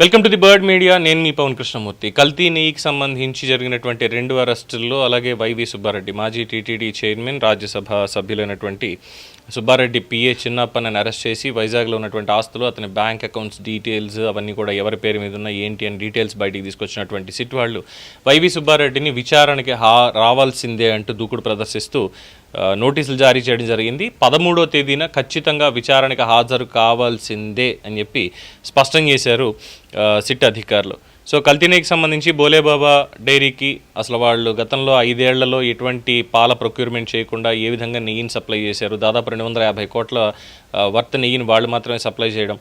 Welcome to the Bird Media. నేను మీ పవన్ కృష్ణమూర్తి. కల్తీ నెయ్యికి సంబంధించి జరిగినటువంటి రెండు అరెస్టుల్లో అలాగే వైవి సుబ్బారెడ్డి మాజీ టీటీడీ చైర్మన్ రాజ్యసభ సభ్యులైనటువంటి సుబ్బారెడ్డి పిఏ చిన్నప్పని అరెస్ట్ చేసి వైజాగ్లో ఉన్నటువంటి ఆస్తులు అతని బ్యాంక్ అకౌంట్స్ డీటెయిల్స్ అవన్నీ కూడా ఎవరి పేరు మీద ఉన్నాయి ఏంటి అని డీటెయిల్స్ బయటికి తీసుకొచ్చినటువంటి సిట్ వాళ్ళు. వైవి సుబ్బారెడ్డిని విచారణకి హా రావాల్సిందే అంటూ దూకుడు ప్రదర్శిస్తూ నోటీసులు జారీ చేయడం జరిగింది. పదమూడో తేదీన ఖచ్చితంగా విచారణకు హాజరు కావాల్సిందే అని చెప్పి స్పష్టం చేశారు సిట్ అధికారులు. సో కల్తీనేకి సంబంధించి బోలేబాబా డైరీకి అసలు వాళ్ళు గతంలో ఐదేళ్ళలో ఎటువంటి పాల ప్రొక్యూర్మెంట్ చేయకుండా ఏ విధంగా నెయ్యిని సప్లై చేశారు? దాదాపు రెండు వందల యాభై కోట్ల వర్త వర్త్ నెయ్యిని వాళ్ళు మాత్రమే సప్లై చేయడం.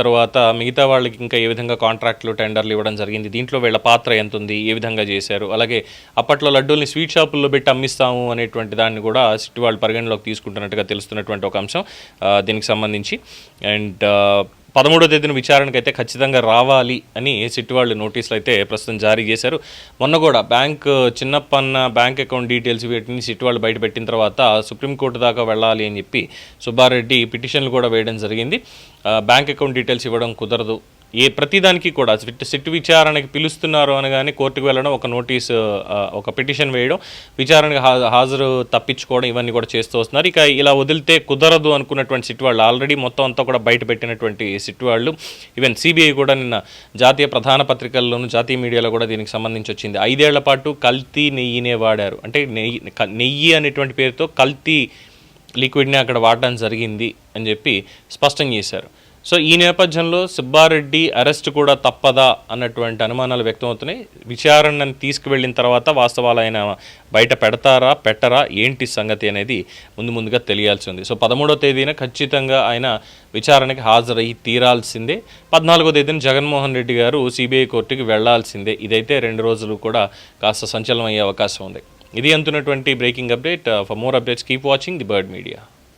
తర్వాత మిగతా వాళ్ళకి ఇంకా ఏ విధంగా కాంట్రాక్ట్లు టెండర్లు ఇవ్వడం జరిగింది? దీంట్లో వీళ్ళ పాత్ర ఎంత ఉంది? ఏ విధంగా చేశారు? అలాగే అప్పట్లో లడ్డూల్ని స్వీట్ షాపుల్లో పెట్టి అమ్మిస్తాము అనేటువంటి దాన్ని కూడా సిటీ వాళ్ళు పరిగణలోకి తీసుకుంటున్నట్టుగా తెలుస్తున్నటువంటి ఒక అంశం దీనికి సంబంధించి. అండ్ పదమూడో తేదీన విచారణకు అయితే ఖచ్చితంగా రావాలి అని సిట్ వాళ్ళు నోటీసులు అయితే ప్రస్తుతం జారీ చేశారు. మొన్న కూడా bank Chinnappanna bank account details వీటిని సిట్ వాళ్ళు బయట పెట్టిన తర్వాత సుప్రీంకోర్టు దాకా వెళ్ళాలి అని చెప్పి సుబ్బారెడ్డి పిటిషన్లు కూడా వేయడం జరిగింది. బ్యాంక్ అకౌంట్ డీటెయిల్స్ ఇవ్వడం కుదరదు ఏ ప్రతిదానికి కూడా సిట్ సిట్ విచారణకి పిలుస్తున్నారు అనగానే కోర్టుకు వెళ్ళడం ఒక నోటీస్ ఒక పిటిషన్ వేయడం విచారణకు హా- హాజరు తప్పించుకోవడం ఇవన్నీ కూడా చేస్తూ వస్తున్నారు. ఇక ఇలా వదిలితే కుదరదు అనుకున్నటువంటి సిట్ వాళ్ళు ఆల్రెడీ మొత్తం అంతా కూడా బయట పెట్టినటువంటి సిట్ వాళ్ళు. ఈవెన్ సిబిఐ కూడా నిన్న జాతీయ ప్రధాన పత్రికల్లోనూ జాతీయ మీడియాలో కూడా దీనికి సంబంధించి వచ్చింది. ఐదేళ్ళ పాటు కల్తీ నెయ్యినే వాడారు. అంటే నెయ్యి నెయ్యి అనేటువంటి పేరుతో కల్తీ లిక్విడ్ని అక్కడ వాడడం జరిగింది అని చెప్పి స్పష్టం చేశారు. సో ఈ నేపథ్యంలో సుబ్బారెడ్డి అరెస్ట్ కూడా తప్పదా అన్నటువంటి అనుమానాలు వ్యక్తమవుతున్నాయి. విచారణను తీసుకువెళ్ళిన తర్వాత వాస్తవాలు ఆయన బయట పెడతారా పెట్టరా ఏంటి సంగతి అనేది ముందు ముందుగా తెలియాల్సి ఉంది. సో పదమూడో తేదీన ఖచ్చితంగా ఆయన విచారణకి హాజరయ్యి తీరాల్సిందే. పద్నాలుగో తేదీన జగన్మోహన్ రెడ్డి గారు సిబిఐ కోర్టుకి వెళ్ళాల్సిందే. ఇదైతే రెండు రోజులు కూడా కాస్త సంచలనం అయ్యే అవకాశం ఉంది. ఇది అంతున్నటువంటి breaking update. For more updates keep watching the Bird Media.